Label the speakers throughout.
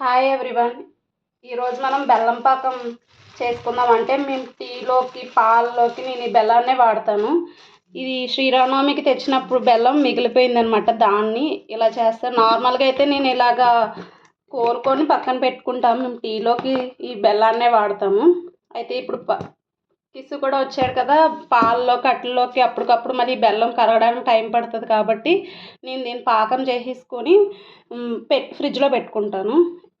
Speaker 1: Hi everyone ఈరోజు మనం బెల్లం పాకం చేసుకుందాం. అంటే మేము టీలోకి పాలలోకి నేను ఈ బెల్లాన్నే వాడతాను. ఇది శ్రీరామనవమికి తెచ్చినప్పుడు బెల్లం మిగిలిపోయిందనమాట దాన్ని. ఇలా చేస్తాను నార్మల్గా అయితే నేను ఇలాగా కోరుకొని పక్కన పెట్టుకుంటాము మేము టీలోకి ఈ బెల్లాన్నే వాడతాము. అయితే ఇప్పుడు ప కిసు కూడా వచ్చాడు కదా పాలలో కట్టెల్లోకి అప్పటికప్పుడు మరి బెల్లం కరగడానికి టైం పడుతుంది కాబట్టి నేను దీన్ని పాకం చేసేసుకొని పెట్ ఫ్రిడ్జ్లో పెట్టుకుంటాను.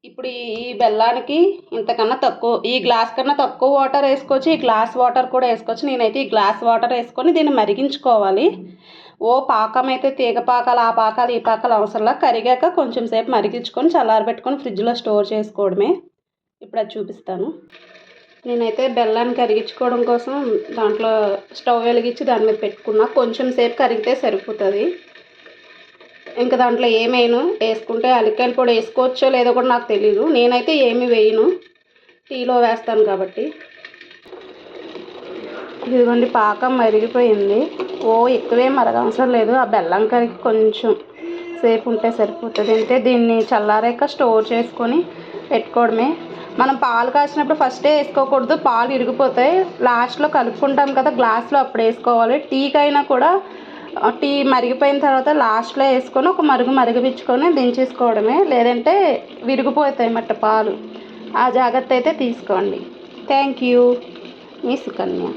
Speaker 1: ఇప్పుడు ఈ బెల్లానికి ఇంతకన్నా తక్కువ ఈ గ్లాస్ కన్నా తక్కువ వాటర్ వేసుకోవచ్చు ఈ గ్లాస్ వాటర్ కూడా వేసుకోవచ్చు. నేనైతే ఈ గ్లాస్ వాటర్ వేసుకొని దీన్ని మరిగించుకోవాలి. ఓ పాకం అయితే తీగ పాకాలు ఆ పాకాలు ఈ పాకాలు అవసరంలా కరిగాక కొంచెం సేపు మరిగించుకొని చల్లారబెట్టుకొని ఫ్రిడ్జ్లో స్టోర్ చేసుకోవడమే. ఇప్పుడు అది చూపిస్తాను. నేనైతే బెల్లాన్ని కరిగించుకోవడం కోసం దాంట్లో స్టవ్ వెలిగించి దాని మీద పెట్టుకున్నా. కొంచెం సేపు కరిగితే సరిపోతుంది. ఇంకా దాంట్లో ఏమేను వేసుకుంటే అలికాయలు కూడా వేసుకోవచ్చో లేదో కూడా నాకు తెలియదు నేనైతే ఏమి వేయను. టీలో వేస్తాను కాబట్టి. ఇదిగోండి పాకం మరిగిపోయింది. ఓ ఎక్కువే మరగవసరం లేదు. ఆ బెల్లం కరిగి కొంచెం సేపు ఉంటే సరిపోతుంది. అంటే దీన్ని చల్లారాక స్టోర్ చేసుకొని పెట్టుకోవడమే. మనం పాలు కాసినప్పుడు ఫస్టే వేసుకోకూడదు. పాలు ఇరిగిపోతాయి. లాస్ట్లో కలుపుకుంటాం కదా గ్లాస్లో అప్పుడు వేసుకోవాలి. టీకైనా కూడా టీ మరిగిపోయిన తర్వాత లాస్ట్లో వేసుకొని ఒక మరుగు మరిగిపించుకొని దించేసుకోవడమే. లేదంటే విరిగిపోతాయి మట్ట పాలు. ఆ జాగ్రత్త అయితే తీసుకోండి. థ్యాంక్ యూ మీ సుకన్య.